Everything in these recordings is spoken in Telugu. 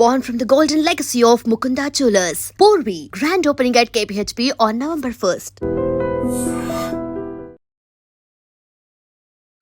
born from the golden legacy of Mukunda Jewelers. Porvi, grand opening at KPHP on November 1st.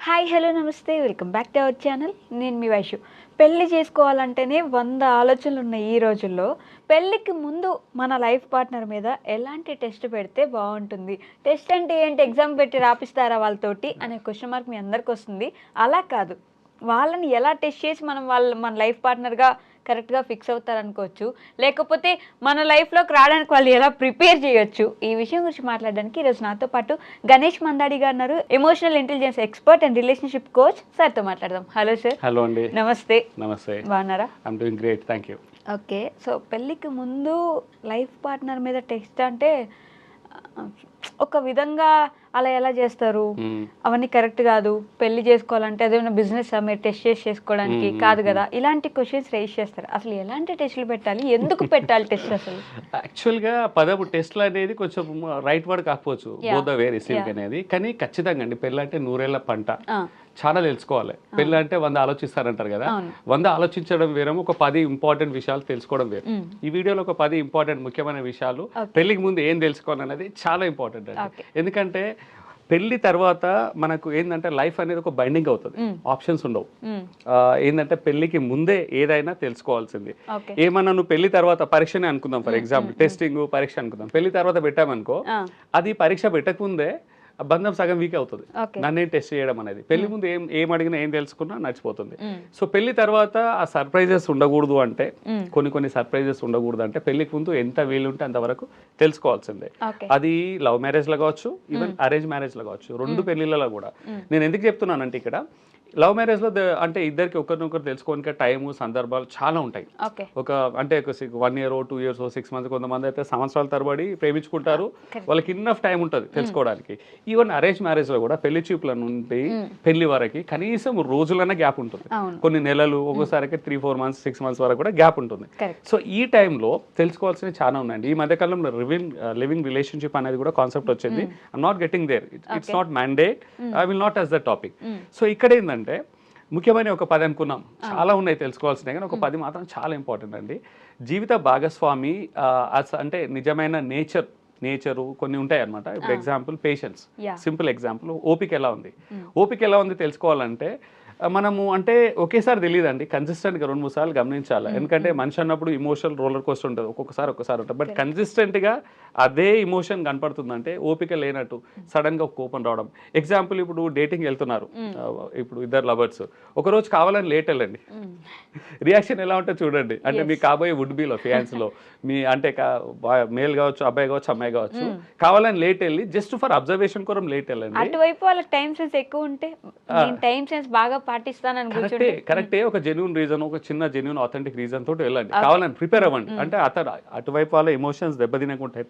Hi hello నమస్తే. Welcome back to our channel నేను మీ వైషు. పెళ్ళి చేసుకోవాలంటేనే వంద ఆలోచనలు ఉన్నాయి ఈ రోజుల్లో. పెళ్ళికి ముందు మన లైఫ్ పార్ట్నర్ మీద ఎలాంటి టెస్ట్ పెడితే బాగుంటుంది? టెస్ట్ అంటే ఏంటి? ఎగ్జామ్ పెట్టి రాపిస్తారా వాళ్ళతోటి? అనే క్వశ్చన్ మార్క్ మీ అందరికి వస్తుంది అలా కాదు. వాళ్ళని ఎలా టెస్ట్ చేసి మనం వాళ్ళ మన లైఫ్ పార్ట్నర్గా కరెక్ట్గా ఫిక్స్ అవుతారనుకోవచ్చు. లేకపోతే మన లైఫ్లోకి రావడానికి వాళ్ళు ఎలా ప్రిపేర్ చేయొచ్చు. ఈ విషయం గురించి మాట్లాడడానికి ఈరోజు నాతో పాటు గణేష్ మందాడి గారు ఉన్నారు. Emotional intelligence expert and relationship coach సార్తో మాట్లాడదాం. హలో సార్ హలో అండి. నమస్తే. నమస్తే. బాగున్నారా? I'm doing great thank you okay so పెళ్ళికి ముందు లైఫ్ పార్ట్నర్ మీద టెస్ట్ అంటే ఒక విధంగా అలా ఎలా చేస్తారు? అవన్నీ కరెక్ట్ కాదు. పెళ్ళి చేసుకోవాలంటే అదేమైనా బిజినెస్ మీరు టెస్ట్ చేసి చేసుకోవడానికి కాదు కదా. ఇలాంటి క్వశ్చన్స్ రేస్ చేస్తారు. అసలు ఎలాంటి టెస్టులు పెట్టాలి? ఎందుకు పెట్టాలి టెస్ట్ అసలు? యాక్చువల్గా పదపు టెస్ట్లు అనేది కొంచెం రైట్ వర్డ్ కాకపోవచ్చు. బోధ వే రిసీవ్ Yeah. అనేది. కానీ ఖచ్చితంగా అండి పెళ్ళి అంటే నూరేళ్ళ పంట. చాలా తెలుసుకోవాలి. పెళ్ళి అంటే వంద ఆలోచిస్తారంటారు కదా. వంద ఆలోచించడం వేరేమో ఒక పది ఇంపార్టెంట్ విషయాలు తెలుసుకోవడం వేరు. ఈ వీడియోలో ఒక పది ఇంపార్టెంట్ ముఖ్యమైన విషయాలు. పెళ్ళికి ముందు ఏం తెలుసుకోవాలనేది చాలా ఇంపార్టెంట్ అండి. ఎందుకంటే పెళ్ళి తర్వాత మనకు ఏంటంటే లైఫ్ అనేది ఒక బైండింగ్ అవుతుంది. ఆప్షన్స్ ఉండవు. ఏంటంటే పెళ్ళికి ముందే ఏదైనా తెలుసుకోవాల్సింది. ఏమన్నా నువ్వు పెళ్ళి తర్వాత పరీక్షనే అనుకుందాం ఫర్ ఎగ్జాంపుల్ టెస్టింగ్ పరీక్ష అనుకుందాం. పెళ్ళి తర్వాత పెట్టామనుకో అది పరీక్ష పెట్టకముందే ఆ బంధం సగం వీక్ అవుతుంది. నన్ను టెస్ట్ చేయడం అనేది. పెళ్ళి ముందు ఏం ఏం అడిగినా ఏం తెలుసుకున్నా నడిచిపోతుంది. సో పెళ్ళి తర్వాత ఆ సర్ప్రైజెస్ ఉండకూడదు అంటే కొన్ని కొన్ని సర్ప్రైజెస్ ఉండకూడదు అంటే పెళ్ళికి ముందు ఎంత వీలుంటే అంతవరకు తెలుసుకోవాల్సిందే. అది లవ్ మ్యారేజ్లో కావచ్చు ఈవెన్ అరేంజ్ మ్యారేజ్లో కావచ్చు. రెండు పెళ్ళిళ్ళలో కూడా. నేను ఎందుకు చెప్తున్నానంటే ఇక్కడ లవ్ మ్యారేజ్లో ద- అంటే ఇద్దరికి ఒకరినొకరు తెలుసుకోనికి టైము సందర్భాలు చాలా ఉంటాయి. ఒక అంటే ఒక one year two years six months కొంతమంది అయితే సంవత్సరాల తరబడి ప్రేమించుకుంటారు. వాళ్ళకి ఇన్నఫ్ టైం ఉంటుంది తెలుసుకోవడానికి. ఈవెన్ అరేంజ్ మ్యారేజ్లో కూడా పెళ్ళి చూపుల నుండి పెళ్ళి వరకు కనీసం రోజులన్న గ్యాప్ ఉంటుంది. కొన్ని నెలలు ఒక్కోసారికి three four months six months వరకు కూడా గ్యాప్ ఉంటుంది. సో ఈ టైంలో తెలుసుకోవాల్సినవి చాలా ఉన్నాయండి. ఈ మధ్యకాలంలో లివింగ్ లివింగ్ రిలేషన్షిప్ అనేది కూడా కాన్సెప్ట్ వచ్చింది. I'm not getting there it's not mandate I will not as the topic so ఇక్కడ ఏంటంటే ముఖ్యమైన ఒక పది అనుకున్నాం. చాలా ఉన్నాయి తెలుసుకోవాల్సినవి కానీ ఒక పది మాత్రం చాలా ఇంపార్టెంట్ అండి. జీవిత భాగస్వామి అంటే నిజమైన నేచర్ నేచరు కొన్ని ఉంటాయి అనమాట ఇప్పుడు ఎగ్జాంపుల్ పేషెన్స్. సింపుల్ ఎగ్జాంపుల్ ఓపిక ఎలా ఉంది? ఓపిక ఎలా ఉంది తెలుసుకోవాలంటే మనము అంటే ఒకేసారి తెలియదండి. కన్సిస్టెంట్గా రెండు మూడు సార్లు గమనించాలి. ఎందుకంటే మనిషి అన్నప్పుడు ఇమోషనల్ రోలర్ కోస్టర్ ఉంటుంది. ఒక్కొక్కసారి ఒక్కసారి ఉంటుంది. బట్ కన్సిస్టెంట్గా అదే ఇమోషన్ కనపడుతుందంటే ఓపిక లేనట్టు సడన్గా కోపం రావడం. ఎగ్జాంపుల్ ఇప్పుడు డేటింగ్ వెళ్తున్నారు. ఇప్పుడు ఇద్దరు లవర్స్ ఒకరోజు కావాలని లేట్ వెళ్ళండి. రియాక్షన్ ఎలా ఉంటుందో చూడండి. అంటే మీ కాబోయే వుడ్ బీలో ఫియాన్స్లో మీ అంటే మేల్ కావచ్చు అబ్బాయి కావచ్చు అమ్మాయి కావచ్చు. కావాలని లేట్ వెళ్ళి జస్ట్ ఫర్ అబ్జర్వేషన్ కోసం లేట్ వెళ్ళండి. అటువైపు వాళ్ళకి టైం సెన్స్ ఎక్కువ ఉంటే టైం సెన్స్ బాగా పాటిస్తానని కరెక్టే కరెక్టే ఒక జెన్యున్ రీజన్ ఒక చిన్న జెన్యున్ ఆథెంటిక్ రీజన్ తోటి వెళ్ళండి. కావాలని ప్రిపేర్ అవ్వండి. అంటే అతను అటువైపు వాళ్ళ ఎమోషన్స్ దెబ్బ తినకుంటే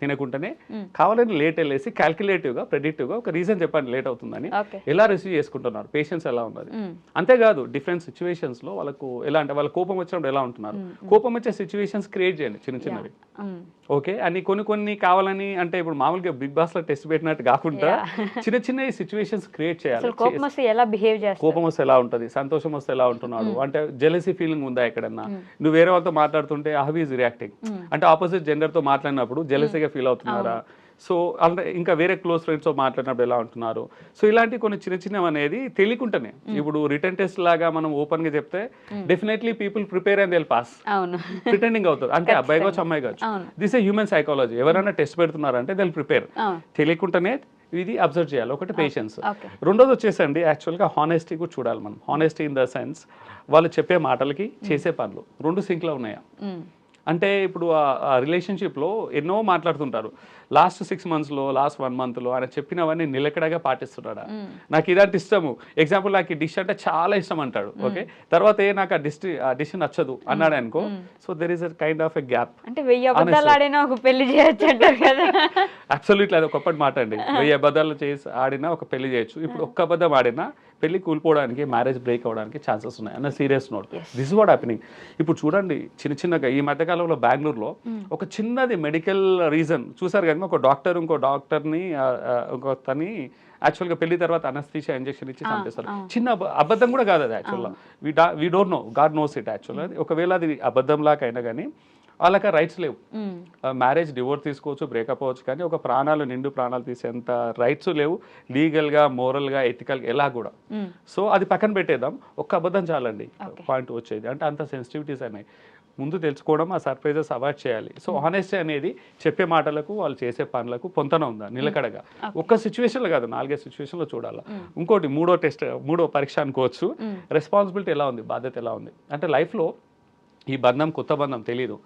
తినకుండానే కావాలని లేట్ వెళ్ళేసి calculative గా ప్రెడిక్టివ్గా ఒక రీజన్ చెప్పండి లేట్ అవుతుందని ఎలా రిసీవ్ చేసుకుంటున్నారు? పేషెన్స్ ఎలా ఉన్నది? అంతేకాదు డిఫరెంట్ సిచ్యువేషన్స్లో వాళ్ళకు ఎలా అంటే వాళ్ళ కోపం వచ్చినప్పుడు ఎలా ఉంటున్నారు? కోపం వచ్చే సిచ్యువేషన్స్ క్రియేట్ చేయండి చిన్న చిన్నవి. ఓకే? అని కొన్ని కొన్ని కావాలని అంటే ఇప్పుడు మామూలుగా బిగ్ బాస్లో టెస్ట్ పెట్టినట్టు కాకుండా చిన్న చిన్న సిచ్యువేషన్స్ క్రియేట్ చేయాలి. కోపం వస్తే ఎలా బిహేవ్ చేస్తారు? కోపం వస్తే ఎలా ఉంటుంది? సంతోషం వస్తే ఎలా ఉంటున్నాడు? అంటే జెలసీ ఫీలింగ్ ఉందా ఎక్కడన్నా? నువ్వు వేరే వాళ్ళతో మాట్లాడుతుంటే హవ్ ఈజ్ రియాక్టింగ్ అంటే ఆపోజిట్ జెండర్తో మాట్లాడినప్పుడు జెలసీగా ఫీల్ అవుతున్నారా? సో అంటే ఇంకా వేరే క్లోజ్ ఫ్రెండ్స్తో మాట్లాడినప్పుడు ఎలా ఉంటున్నారు? సో ఇలాంటి కొన్ని చిన్న చిన్నవి అనేది తెలియకుండానే ఇప్పుడు రిటర్న్ టెస్ట్ లాగా మనం ఓపెన్గా చెప్తే definitely people prepare and they'll pass. Pretending అవుతుంది అంటే అబ్బాయి కావచ్చు అమ్మాయి కావచ్చు. దిస్ ఏ హ్యూమన్ సైకాలజీ ఎవరైనా టెస్ట్ పెడుతున్నారంటే దిల్ ప్రిపేర్ తెలియకుండానే ఇది అబ్జర్వ్ చేయాలి. ఒకటి పేషెన్స్ రెండోది వచ్చేసండి యాక్చువల్గా హానెస్టీ కూడా చూడాలి మనం. హానెస్టీ ఇన్ ద సెన్స్ వాళ్ళు చెప్పే మాటలకి చేసే పనులు. రెండు సింక్లో ఉన్నాయా? అంటే ఇప్పుడు ఆ రిలేషన్షిప్లో ఎన్నో మాట్లాడుతుంటారు. లాస్ట్ సిక్స్ మంత్స్లో లాస్ట్ వన్ మంత్లో ఆయన చెప్పినవన్నీ నిలకడగా పాటిస్తున్నాడా? నాకు ఇదంటే ఇష్టము. ఎగ్జాంపుల్ నాకు ఈ డిష్ అంటే చాలా ఇష్టం అంటాడు ఓకే తర్వాత ఏ నాకు ఆ డిష్ ఆ డిష్ నచ్చదు అన్నాడు అనుకో so there is a kind of a gap అంటే వెయ్యి అబద్ధాలు ఆడినా ఒక పెళ్ళి చేయొచ్చు అంటారు కదా. అబ్సల్యూట్లీ అది ఒకప్పటి మాట అండి. వెయ్యి అబద్ధాలు చేసి ఆడినా ఒక పెళ్ళి చేయొచ్చు. ఇప్పుడు ఒక్క అబద్ధం ఆడినా పెళ్ళి కూలిపోవడానికి మ్యారేజ్ బ్రేక్ అవ్వడానికి ఛాన్సెస్ ఉన్నాయి. అన్న serious note this what happening ఇప్పుడు చూడండి చిన్న చిన్నగా ఈ మధ్యకాలంలో బెంగళూరులో ఒక చిన్నది మెడికల్ రీజన్ చూసారు కదా ఒక డాక్టర్ ఇంకో డాక్టర్ని ఇంకో తని యాక్చువల్గా పెళ్ళి తర్వాత అనస్థీషియా ఇంజెక్షన్ ఇచ్చి చంపేస్తారు. చిన్న అబ- అబద్ధం కూడా కాదు అది యాక్చువల్గా we don't know God knows it యాక్చువల్గా ఒకవేళ అది అబద్ధం లాగా అయినా కానీ వాళ్ళకి రైట్స్ లేవు. మ్యారేజ్ డివోర్స్ తీసుకోవచ్చు బ్రేకప్ అవ్వచ్చు కానీ ఒక ప్రాణాలు నిండు ప్రాణాలు తీసేంత రైట్స్ లేవు. లీగల్గా మోరల్గా ఎథికల్గా ఎలా కూడా. సో అది పక్కన పెట్టేద్దాం. ఒక్క అబద్ధం చాలండి. పాయింట్ వచ్చేది. అంటే అంత సెన్సిటివిటీస్ ఉన్నాయి ముందు తెలుసుకోవడం ఆ సర్ప్రైజెస్ అవాయిడ్ చేయాలి. సో హానెస్టీ అనేది చెప్పే మాటలకు వాళ్ళు చేసే పనులకు పొంతన ఉందా? నిలకడగా. ఒక్క సిచ్యువేషన్లో కాదు నాలుగైదు సిచ్యువేషన్లో చూడాలి. ఇంకోటి మూడో టెస్ట్ మూడో పరీక్ష అనుకోవచ్చు. రెస్పాన్సిబిలిటీ ఎలా ఉంది? బాధ్యత ఎలా ఉంది? అంటే లైఫ్లో ఈ బంధం కొత్త బంధం తెలియదు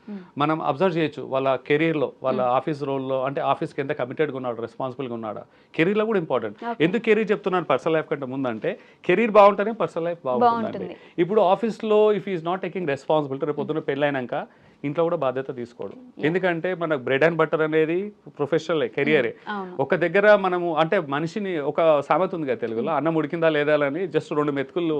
మనం అబ్జర్వ్ చేయొచ్చు వాళ్ళ కెరీర్లో వాళ్ళ ఆఫీస్ రోల్లో అంటే ఆఫీస్కి ఎంత కమిటెడ్గా ఉన్నాడు రెస్పాన్సిబుల్గా ఉన్నాడా? కెరీర్లో కూడా ఇంపార్టెంట్ ఎందుకు కెరీర్ చెప్తున్నాను పర్సనల్ లైఫ్ కంటే ముందు అంటే కెరీర్ బాగుంటేనే పర్సనల్ లైఫ్ బాగుంటుందండి. ఇప్పుడు ఆఫీస్లో if is not taking responsibility రేపు పొద్దున్న పెళ్ళైనాక ఇంట్లో కూడా బాధ్యత తీసుకోడు. ఎందుకంటే మన బ్రెడ్ అండ్ బటర్ అనేది ప్రొఫెషనల్ కెరియరే ఒక దగ్గర మనము అంటే మనిషిని ఒక సామెత ఉంది కదా తెలుగులో అన్నం ఉడికిందా లేదా అని జస్ట్ రెండు మెతుకులు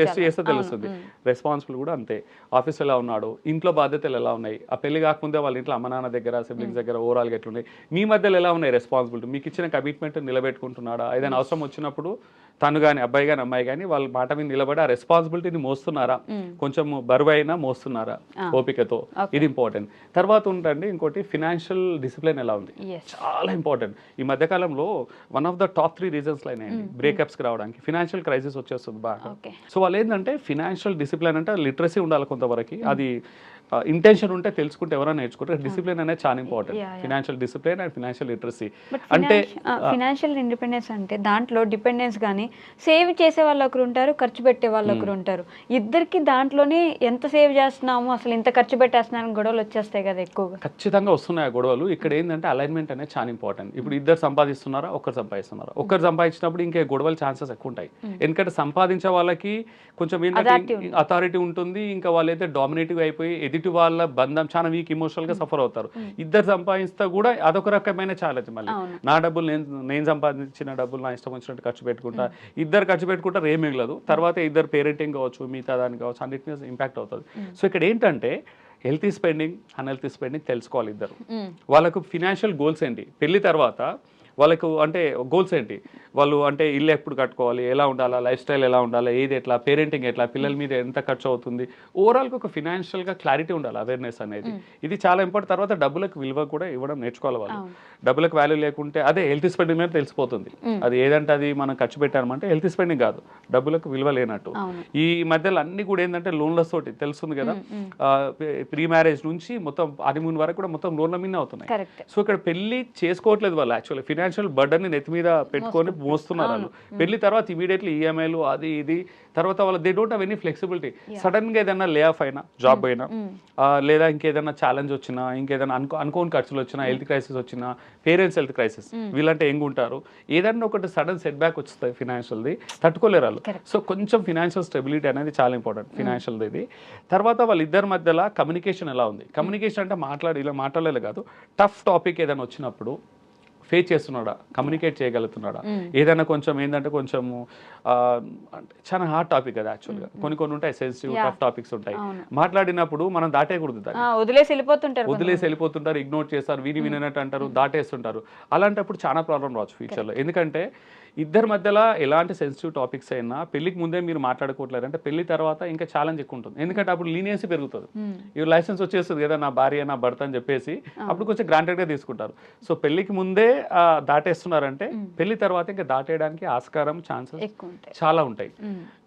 టెస్ట్ చేస్తే తెలుస్తుంది. రెస్పాన్సిబుల్ కూడా అంతే. ఆఫీస్ ఎలా ఉన్నాడు? ఇంట్లో బాధ్యతలు ఎలా ఉన్నాయి? ఆ పెళ్ళి కాకముందే వాళ్ళ ఇంట్లో అమ్మ నాన్న దగ్గర సిబ్లింగ్స్ దగ్గర ఓవరాల్గా ఎట్లున్నాయి? మీ మధ్యలో ఎలా ఉన్నాయి రెస్పాన్సిబిలిటీ మీకు ఇచ్చిన కమిట్మెంట్ నిలబెట్టుకుంటున్నాడా? ఏదైనా అవసరం వచ్చినప్పుడు తను కానీ అబ్బాయి కానీ అమ్మాయి కానీ వాళ్ళ మాట మీద నిలబడి ఆ రెస్పాన్సిబిలిటీని మోస్తున్నారా? కొంచెం బరువు అయినా మోస్తున్నారా? ఓపికతో. ఇది ఇంపార్టెంట్. తర్వాత ఉంటండి ఇంకోటి ఫినాన్షియల్ డిసిప్లిన్ ఎలా ఉంది. చాలా ఇంపార్టెంట్. ఈ మధ్య కాలంలో one of the top three reasons అయినాయండి బ్రేకప్స్కి రావడానికి. ఫినాన్షియల్ క్రైసిస్ వచ్చేస్తుంది బాగా. సో వాళ్ళు ఏంటంటే ఫినాన్షియల్ డిసిప్లిన్ అంటే లిటరసీ ఉండాలి కొంతవరకు. అది ఇంటెన్షన్ ఉంటే తెలుసుకుంటే ఎవరైనా నేర్చుకుంటారు. డిసిప్లిన్ అనేది చాలా important. Financial discipline and financial literacy అంటే ఫినాన్షియల్ ఇండిపెండెన్స్ అంటే దాంట్లో డిపెండెన్స్ కానీ సేవ్ చేసే వాళ్ళు ఒకరు ఉంటారు ఖర్చు పెట్టే వాళ్ళు ఒకరు ఉంటారు. ఇద్దరికి దాంట్లోనే ఎంత సేవ్ చేస్తున్నాము అసలు ఇంత ఖర్చు పెట్టేస్తున్నాను గొడవలు వచ్చేస్తాయి కదా ఎక్కువగా. ఖచ్చితంగా వస్తున్నాయి ఆ గొడవలు. ఇక్కడ ఏంటంటే అలైన్మెంట్ అనేది చాలా ఇంపార్టెంట్ ఇప్పుడు ఇద్దరు సంపాదిస్తున్నారా ఒక్కరు సంపాదిస్తున్నారా? ఒక్కరు సంపాదించినప్పుడు ఇంకే గొడవల ఛాన్సెస్ ఎక్కువ ఉంటాయి. ఎందుకంటే సంపాదించే వాళ్ళకి కొంచెం ఏంటంటే అథారిటీ ఉంటుంది. ఇంకా వాళ్ళైతే డామినేటివ్ అయిపోయి ఎదుటి వాళ్ళ బంధం చాలా వీక్ ఇమోషనల్గా సఫర్ అవుతారు. ఇద్దరు సంపాదిస్తే కూడా అదొక రకమైన ఛాలెంజ్ మళ్ళీ. నా డబ్బులు నేను నేను సంపాదించిన డబ్బులు నా ఇష్టం వచ్చినట్టు ఖర్చు పెట్టుకుంటా. ఇద్దరు ఖర్చు పెట్టుకుంటారు ఏం మిగలదు. తర్వాత ఇద్దరు పేరెంటింగ్ కావచ్చు మిగతా దానికి కావచ్చు అన్నిటి ఇంపాక్ట్ అవుతుంది. సో ఇక్కడ ఏంటంటే హెల్తీ స్పెండింగ్ అన్హెల్తీ స్పెండింగ్ తెలుసుకోవాలి ఇద్దరు. వాళ్ళకు ఫినాన్షియల్ గోల్స్ ఏంటి? పెళ్ళి తర్వాత వాళ్ళకు అంటే గోల్స్ ఏంటి? వాళ్ళు అంటే ఇల్లు ఎప్పుడు కట్టుకోవాలి? ఎలా ఉండాలా? లైఫ్ స్టైల్ ఎలా ఉండాలి? ఏది ఎట్లా? పేరెంటింగ్ ఎట్లా? పిల్లల మీద ఎంత ఖర్చు అవుతుంది? ఓవరాల్గా ఒక ఫినాన్షియల్గా క్లారిటీ ఉండాలి అవేర్నెస్ అనేది. ఇది చాలా ఇంపార్టెంట్ తర్వాత డబ్బులకు విలువ కూడా ఇవ్వడం నేర్చుకోవాలి వాళ్ళు. డబ్బులకు వాల్యూ లేకుంటే అదే హెల్త్ స్పెండింగ్ మీద తెలిసిపోతుంది. అది ఏదంటే అది మనం ఖర్చు పెట్టామంటే హెల్త్ స్పెండింగ్ కాదు. డబ్బులకు విలువ లేనట్టు. ఈ మధ్యలో అన్ని కూడా ఏంటంటే లోన్లెస్ తోటి తెలుస్తుంది కదా? ప్రీ మ్యారేజ్ నుంచి మొత్తం హనీమూన్ వరకు కూడా మొత్తం లోన్ల మీద అవుతున్నాయి. సో ఇక్కడ పెళ్ళి చేసుకోవట్లేదు వాళ్ళు యాక్చువల్లీ ఫినాన్షియల్ బర్డన్ నెత్తి మీద పెట్టుకొని మోస్తున్నారు. వాళ్ళు. పెళ్ళి తర్వాత ఇమీడియట్లీ ఈఎంఐలు అది ఇది. తర్వాత వాళ్ళ they don't have any flexibility సడన్గా ఏదైనా లే ఆఫ్ అయినా జాబ్ అయినా ఆ, లేదా ఇంకేదైనా ఛాలెంజ్ వచ్చినా ఇంకేదైనా అనుకో అనుకోని ఖర్చులు వచ్చినా హెల్త్ క్రైసిస్ వచ్చినా పేరెంట్స్ హెల్త్ క్రైసిస్ వీళ్ళంటే ఎంగు ఉంటారు ఏదన్నా ఒకటి సడన్ సెట్ బ్యాక్ వస్తుంది ఫినాన్షియల్ది తట్టుకోలేరు వాళ్ళు. సో కొంచెం ఫినాన్షియల్ స్టెబిలిటీ అనేది చాలా ఇంపార్టెంట్ ఫినాన్షియల్ది ఇది. తర్వాత వాళ్ళిద్దరి మధ్యలో కమ్యూనికేషన్ ఎలా ఉంది? కమ్యూనికేషన్ అంటే మాట్లాడి ఇలా మాట్లాడలేదు కాదు. టఫ్ టాపిక్ ఏదైనా వచ్చినప్పుడు ఫేస్ చేస్తున్నాడా? కమ్యూనికేట్ చేయగలుగుతున్నాడా? ఏదైనా కొంచెం ఏంటంటే కొంచెము అంటే చాలా హార్డ్ టాపిక్ కదా యాక్చువల్గా కొన్ని కొన్ని ఉంటాయి సెన్సిటివ్ టఫ్ టాపిక్స్ ఉంటాయి. మాట్లాడినప్పుడు మనం దాటేయకూడదు దాన్ని. వదిలేసి వెళ్ళిపోతుంటారు వదిలేసి వెళ్ళిపోతుంటారు ఇగ్నోర్ చేస్తారు విని వినట్టు అంటారు దాటేస్తుంటారు. అలాంటప్పుడు చాలా ప్రాబ్లం రావచ్చు ఫ్యూచర్లో ఎందుకంటే ఇద్దరి మధ్యలో ఎలాంటి సెన్సిటివ్ టాపిక్స్ అయినా పెళ్ళికి ముందే మీరు మాట్లాడుకోవట్లేదు అంటే పెళ్ళి తర్వాత ఇంకా ఛాలెంజ్ ఎక్కువ ఉంటుంది. ఎందుకంటే అప్పుడు లీనియన్సీ పెరుగుతుంది. ఈ లైసెన్స్ వచ్చేస్తుంది కదా నా భార్య నా భర్త అని చెప్పేసి అప్పుడు కొంచెం గ్రాంటెడ్గా తీసుకుంటారు. సో పెళ్ళికి ముందే దాటేస్తున్నారంటే పెళ్ళి తర్వాత ఇంకా దాటేయడానికి ఆస్కారం ఛాన్సెస్ చాలా ఉంటాయి.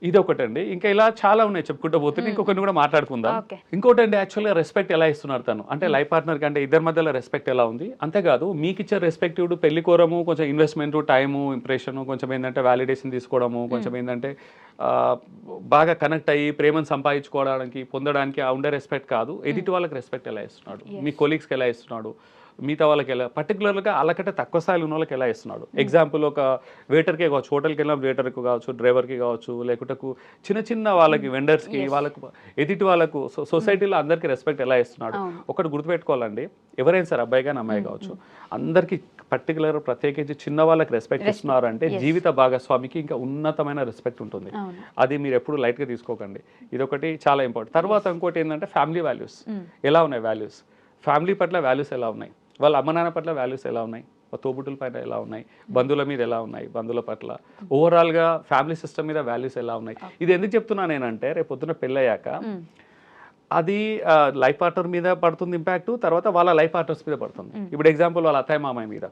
ఇది ఒకటండి ఇంకా ఇలా చాలా ఉన్నాయి చెప్పుకుంటూ పోతే ఇంకొకరిని కూడా మాట్లాడుకుందాం. Okay. ఇంకోటి అండి యాక్చువల్గా రెస్పెక్ట్ ఎలా ఇస్తున్నారు తను? అంటే లైఫ్ పార్ట్నర్ కంటే ఇద్దరి మధ్యలో రెస్పెక్ట్ ఎలా ఉంది? అంతేకాదు మీకు ఇచ్చే రెస్పెక్ట్ ఇప్పుడు పెళ్ళి కోరము కొంచెం ఇన్వెస్ట్మెంట్ టైము ఇంప్రెషన్ కొంచెం ఏంటంటే వ్యాలిడేషన్ తీసుకోవడము కొంచెం ఏంటంటే బాగా కనెక్ట్ అయ్యి ప్రేమను సంపాదించుకోవడానికి పొందడానికి ఆ ఉండే రెస్పెక్ట్ కాదు. ఎదుటి వాళ్ళకి రెస్పెక్ట్ ఎలా ఇస్తున్నాడు? మీ కొలీగ్స్కి ఎలా ఇస్తున్నాడు? మిగతా వాళ్ళకి ఎలా పర్టికులర్గా వాళ్ళకంటే తక్కువ స్థాయిలో ఉన్న వాళ్ళకి ఎలా ఇస్తున్నాడు? ఎగ్జాంపుల్ ఒక వెయిటర్కే కావచ్చు హోటల్కి వెళ్ళిన వెయిటర్కి కావచ్చు డ్రైవర్కి కావచ్చు లేకుంటే చిన్న చిన్న వాళ్ళకి వెండర్స్కి వాళ్ళకు ఎదుటి వాళ్ళకు సొసైటీలో అందరికీ రెస్పెక్ట్ ఎలా ఇస్తున్నాడు? ఒకటి గుర్తుపెట్టుకోవాలండి. ఎవరైనా సరే అబ్బాయి కానీ అమ్మాయి కావచ్చు అందరికీ పర్టికులర్ ప్రత్యేకించి చిన్న వాళ్ళకి రెస్పెక్ట్ ఇస్తున్నారు అంటే జీవిత భాగస్వామికి ఇంకా ఉన్నతమైన రెస్పెక్ట్ ఉంటుంది. అది మీరు ఎప్పుడు లైట్గా తీసుకోకండి. ఇదొకటి చాలా ఇంపార్టెంట్ తర్వాత ఇంకోటి ఏంటంటే ఫ్యామిలీ వాల్యూస్ ఎలా ఉన్నాయి వాల్యూస్ ఫ్యామిలీ పట్ల వాల్యూస్ ఎలా ఉన్నాయి? వాళ్ళ అమ్మ నాన్న పట్ల వాల్యూస్ ఎలా ఉన్నాయి? తోబుట్టుల పైన ఎలా ఉన్నాయి? బంధువుల మీద ఎలా ఉన్నాయి? బంధువుల పట్ల. ఓవరాల్గా ఫ్యామిలీ సిస్టమ్ మీద వాల్యూస్ ఎలా ఉన్నాయి? ఇది ఎందుకు చెప్తున్నా నేనంటే రేపు పొద్దున పెళ్ళయ్యాక అది లైఫ్ పార్ట్నర్ మీద పడుతుంది ఇంపాక్ట్ తర్వాత వాళ్ళ లైఫ్ పార్ట్నర్స్ మీద పడుతుంది. ఇప్పుడు ఎగ్జాంపుల్ వాళ్ళ అత్తయ్య మామయ్య మీద.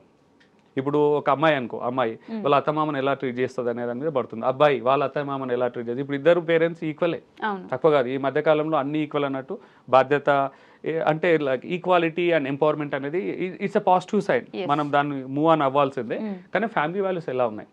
ఇప్పుడు ఒక అమ్మాయి అనుకో అమ్మాయి వాళ్ళ అత్త మామని ఎలా ట్రీట్ చేస్తుంది అనే దాని మీద పడుతుంది. అబ్బాయి వాళ్ళ అత్తయ్య మామని ఎలా ట్రీట్ చేస్తుంది. ఇప్పుడు ఇద్దరు పేరెంట్స్ ఈక్వలే తక్కువ కాదు. ఈ మధ్య కాలంలో అన్ని ఈక్వల్ అన్నట్టు బాధ్యత అంటే లైక్ ఈక్వాలిటీ అండ్ ఎంపవర్మెంట్ అనేది ఇట్స్ అ పాజిటివ్ సైడ్ మనం దాన్ని మూవ్ ఆన్ అవ్వాల్సిందే. కానీ ఫ్యామిలీ వాల్యూస్ ఎలా ఉన్నాయి?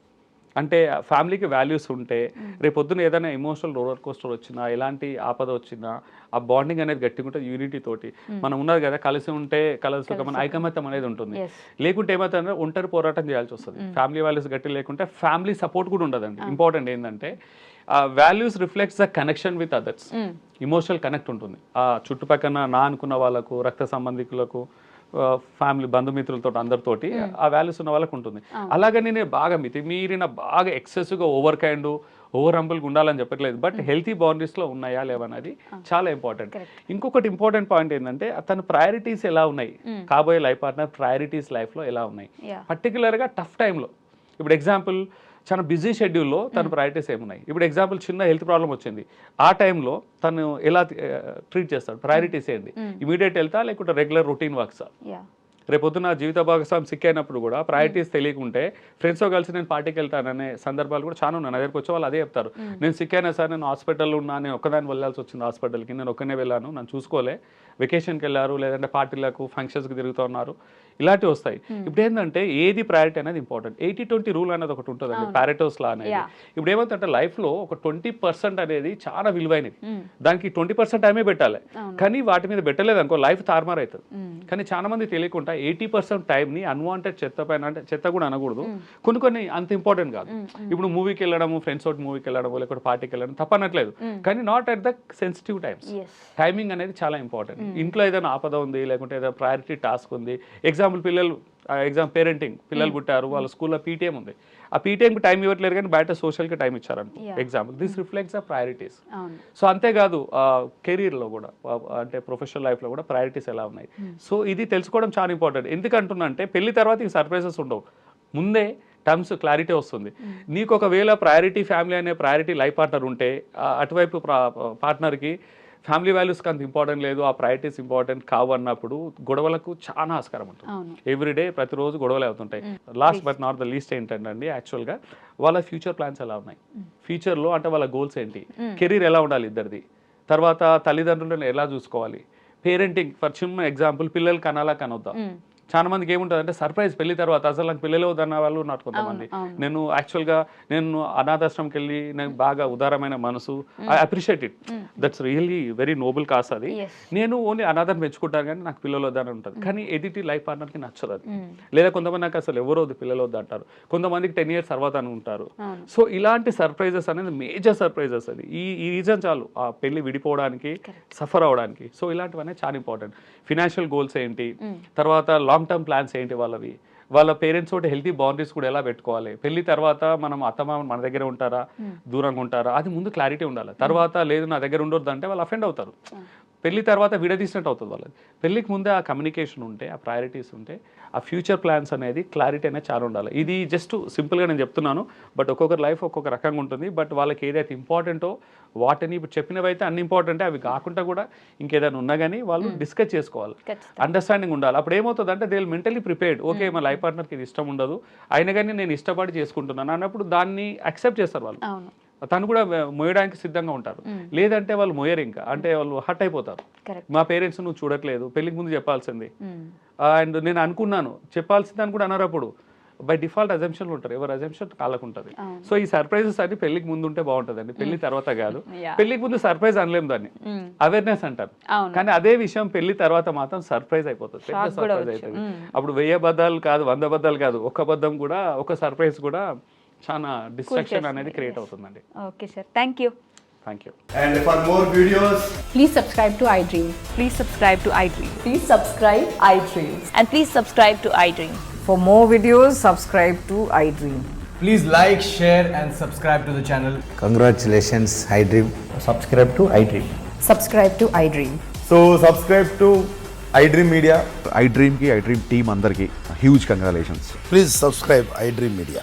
అంటే ఫ్యామిలీకి వాల్యూస్ ఉంటే రేపు పొద్దున ఏదైనా ఎమోషనల్ రోలర్ కోస్టర్ వచ్చినా ఎలాంటి ఆపద వచ్చినా ఆ బాండింగ్ అనేది గట్టిగా ఉంటుంది యూనిటీ తోటి. మనం ఉన్నది కదా కలిసి ఉంటే కలిసి ఒక మన ఐకమత్యం అనేది ఉంటుంది. లేకుంటే ఏమవుతుందంటే ఒంటరి పోరాటం చేయాల్సి వస్తుంది. ఫ్యామిలీ వాల్యూస్ గట్టి లేకుంటే ఫ్యామిలీ సపోర్ట్ కూడా ఉండదండి. ఇంపార్టెంట్ ఏంటంటే values reflects the connection with others emotional connect ఉంటుంది. ఆ చుట్టుపక్కల నా అనుకున్న వాళ్ళకు రక్త సంబంధికులకు ఫ్యామిలీ బంధుమిత్రులతో అందరితోటి ఆ వాల్యూస్ ఉన్న వాళ్ళకు ఉంటుంది. అలాగని నేను బాగా మితిమీరిన బాగా ఎక్సెసివ్గా ఓవర్ కైండ్ ఓవర్ హంబుల్గా ఉండాలని చెప్పట్లేదు. బట్ హెల్తీ బౌండరీస్లో ఉన్నాయా లేవన్నది చాలా ఇంపార్టెంట్ ఇంకొకటి ఇంపార్టెంట్ పాయింట్ ఏంటంటే తన ప్రయారిటీస్ ఎలా ఉన్నాయి? కాబోయే లైఫ్ పార్ట్నర్ ప్రయారిటీస్ లైఫ్లో ఎలా ఉన్నాయి. పర్టికులర్గా టఫ్ టైంలో ఇప్పుడు ఎగ్జాంపుల్ చాలా బిజీ షెడ్యూల్లో తన ప్రయారిటీస్ ఏమున్నాయి? ఇప్పుడు ఎగ్జాంపుల్ చిన్న హెల్త్ ప్రాబ్లం వచ్చింది. ఆ టైంలో తను ఎలా ట్రీట్ చేస్తాడు? ప్రయారిటీస్ ఏంటి? ఇమీడియట్ వెళ్తా లేకుంటే రెగ్యులర్ రొటీన్ వర్క్సా రేపొద్దున జీవిత భాగస్వామి సిక్ అయినప్పుడు కూడా ప్రయారిటీస్ తెలియకుంటే ఫ్రెండ్స్తో కలిసి నేను పార్టీకి వెళ్తాననే సందర్భాలు కూడా చాలా ఉన్నాయి. నా దగ్గరకు వచ్చే వాళ్ళు అదే చెప్తారు. నేను సిక్ అయినా సార్ నేను హాస్పిటల్లో ఉన్నా నేను ఒక్కదాన్ని వెళ్ళాల్సి వచ్చింది హాస్పిటల్కి నేను ఒక్కనే వెళ్ళాను నన్ను చూసుకోలే. వెకేషన్కి వెళ్ళారు లేదంటే పార్టీలకు ఫంక్షన్స్కి తిరుగుతూ ఉన్నారు. ఇలాంటివి వస్తాయి. ఇప్పుడు ఏంటంటే ఏది ప్రయారిటీ అనేది ఇంపార్టెంట్ ఎయిటీ ట్వంటీ రూల్ అనేది ఒకటి ఉంటుందండి పారెటోస్ లా అనేది. ఇప్పుడు ఏమవుతుందంటే లైఫ్లో ఒక ట్వంటీ పర్సెంట్ అనేది చాలా విలువైనది. దానికి ట్వంటీ పర్సెంట్ టైమే పెట్టాలి. కానీ వాటి మీద పెట్టలేదు అనుకో లైఫ్ తారుమారు అవుతుంది. కానీ చాలా మంది తెలియకుండా ఎయిటీ పర్సెంట్ టైంని అన్వాంటెడ్ చెత్త పైన అంటే చెత్త కూడా అనకూడదు. కొన్ని కొన్ని అంత ఇంపార్టెంట్ కాదు. ఇప్పుడు మూవీకి వెళ్ళడము ఫ్రెండ్స్ తోటి మూవీకి వెళ్ళడము లేకపోతే పార్టీకి వెళ్ళడం తప్పనట్లేదు కానీ not at the sensitive times timing అనేది చాలా ఇంపార్టెంట్ ఇంట్లో ఏదైనా ఆపద ఉంది లేకుంటే ఏదైనా ప్రయారిటీ టాస్క్ ఉంది. ఎగ్జాంపుల్ పిల్లలు ఎగ్జామ్ పేరెంటింగ్ పిల్లలు పుట్టారు వాళ్ళ స్కూల్లో పీటీఎం ఉంది. ఆ పీటీఎంకి టైం ఇవ్వట్లేదు కానీ బయట సోషల్కి time ఇచ్చారనుకో. Example this reflects the priorities so అంతేకాదు కెరీర్లో కూడా ఆ, అంటే ప్రొఫెషనల్ లైఫ్లో కూడా ప్రయారిటీస్ ఎలా ఉన్నాయి? సో ఇది తెలుసుకోవడం చాలా ఇంపార్టెంట్ ఎందుకంటున్నా అంటే పెళ్ళి తర్వాత ఈ సర్ప్రైజెస్ ఉండవు. ముందే టర్మ్స్ క్లారిటీ వస్తుంది. నీకు ఒకవేళ ప్రయారిటీ ఫ్యామిలీ అనే ప్రయారిటీ లైఫ్ పార్ట్నర్ ఉంటే ఆ, అటువైపు పార్ట్నర్కి ఫ్యామిలీ వాల్యూస్కి అంత ఇంపార్టెంట్ లేదు ఆ ప్రయారిటీస్ ఇంపార్టెంట్ కావు అన్నప్పుడు గొడవలకు చాలా ఆస్కారం ఉంటుంది. ఎవ్రీడే ప్రతిరోజు గొడవలు అవుతుంటాయి. Last but not the least ఏంటంటే యాక్చువల్గా వాళ్ళ ఫ్యూచర్ ప్లాన్స్ ఎలా ఉన్నాయి? ఫ్యూచర్లో అంటే వాళ్ళ గోల్స్ ఏంటి? కెరీర్ ఎలా ఉండాలి ఇద్దరిది? తర్వాత తల్లిదండ్రులను ఎలా చూసుకోవాలి? పేరెంటింగ్ ఫర్ చిన్న ఎగ్జాంపుల్ పిల్లలు కనాలా కనొద్దా? చాలా మందికి ఏముంటుంది అంటే సర్ప్రైజ్ పెళ్ళి తర్వాత అసలు నాకు పిల్లలు వద్దన్న వాళ్ళు ఉన్నారు కొంతమంది. నేను యాక్చువల్గా నేను అనాథాశ్రమంకి వెళ్ళి నేను బాగా ఉదారమైన మనసు. I appreciate it that's really very noble cause అది. నేను ఓన్లీ అనాథం పెంచుకుంటాను కానీ నాకు పిల్లలు వద్దని ఉంటుంది. కానీ ఎదిటి లైఫ్ పార్ట్నర్కి నచ్చదు అది. లేదా కొంతమంది నాకు అసలు ఎవరు వద్దు పిల్లలు వద్దు అంటారు. కొంతమందికి టెన్ ఇయర్స్ తర్వాత అని ఉంటారు. సో ఇలాంటి సర్ప్రైజెస్ అనేది మేజర్ సర్ప్రైజెస్ అది. ఈ ఈ రీజన్ చాలు ఆ పెళ్ళి విడిపోవడానికి సఫర్ అవడానికి. సో ఇలాంటివన్నీ చాలా ఇంపార్టెంట్ ఫినాన్షియల్ గోల్స్ ఏంటి? తర్వాత లాంగ్ టర్మ్ ప్లాన్స్ ఏంటి వాళ్ళవి? వాళ్ళ పేరెంట్స్ తోటి హెల్తీ బౌండరీస్ కూడా ఎలా పెట్టుకోవాలి? పెళ్ళి తర్వాత మనం అత్తమామ మన దగ్గర ఉంటారా? దూరంగా ఉంటారా? అది ముందు క్లారిటీ ఉండాలి. తర్వాత లేదు నా దగ్గర ఉండొద్దు అంటే వాళ్ళు అఫెండ్ అవుతారు. పెళ్ళి తర్వాత విడదీసినట్టు అవుతుంది వాళ్ళది. పెళ్ళికి ముందే ఆ కమ్యూనికేషన్ ఉంటే ఆ ప్రయారిటీస్ ఉంటే ఆ ఫ్యూచర్ ప్లాన్స్ అనేది క్లారిటీ అనేది చాలా ఉండాలి. ఇది జస్ట్ సింపుల్గా నేను చెప్తున్నాను బట్ ఒక్కొక్కరి లైఫ్ ఒక్కొక్క రకంగా ఉంటుంది. బట్ వాళ్ళకి ఏదైతే ఇంపార్టెంటో వాటిని ఇప్పుడు చెప్పినవి అయితే అన్ని ఇంపార్టెంటే అవి కాకుండా కూడా ఇంకేదైనా ఉన్నా కానీ వాళ్ళు డిస్కస్ చేసుకోవాలి. అండర్స్టాండింగ్ ఉండాలి. అప్పుడు ఏమవుతుంది అంటే దే మెంటలీ ప్రిపేర్డ్ ఓకే మా లైఫ్ పార్ట్నర్కి ఇది ఇష్టం ఉండదు. అయినా కానీ నేను ఇష్టపడి చేసుకుంటున్నాను అన్నప్పుడు దాన్ని అక్సెప్ట్ చేస్తారు వాళ్ళు. తను కూడా మోయడానికి సిద్ధంగా ఉంటారు. లేదంటే వాళ్ళు మోయరు ఇంకా. అంటే వాళ్ళు హట్ అయిపోతారు. మా పేరెంట్స్ నువ్వు చూడట్లేదు పెళ్ళికి ముందు చెప్పాల్సింది. అండ్ నేను అనుకున్నాను చెప్పాల్సింది కూడా అన్నారు అప్పుడు బై డిఫాల్ట్ అజంప్షన్ ఉంటారు ఎవరు అజంప్షన్ కాళ్ళకు ఉంటుంది. సో ఈ సర్ప్రైజెస్ అన్ని పెళ్ళికి ముందు ఉంటే బాగుంటుందండి. పెళ్ళి తర్వాత కాదు. పెళ్ళికి ముందు సర్ప్రైజ్ అనలేము దాన్ని. అవేర్నెస్ అంటారు. కానీ అదే విషయం పెళ్ళి తర్వాత మాత్రం సర్ప్రైజ్ అయిపోతుంది. పెద్ద సర్ప్రైజ్. అవుతుంది అప్పుడు వెయ్యి అబద్ధాలు కాదు వంద అబద్ధాలు కాదు. ఒక అబద్ధం కూడా ఒక సర్ప్రైజ్ కూడా చాలా డిస్ట్రాక్షన్ అనేది క్రియేట్ అవుతుందండి okay sir thank you thank you And for more videos, Please subscribe to iDream. Please subscribe to iDream. Please subscribe iDream. And please subscribe to iDream. For more videos, subscribe to iDream. please like, share, and subscribe to the channel. Congratulations, iDream. subscribe to iDream. Subscribe to iDream. So, subscribe to iDream media I డ్రీమ్కి ఐ డ్రీమ్ టీమ్ అందరికీ huge congratulations Please subscribe iDream Media.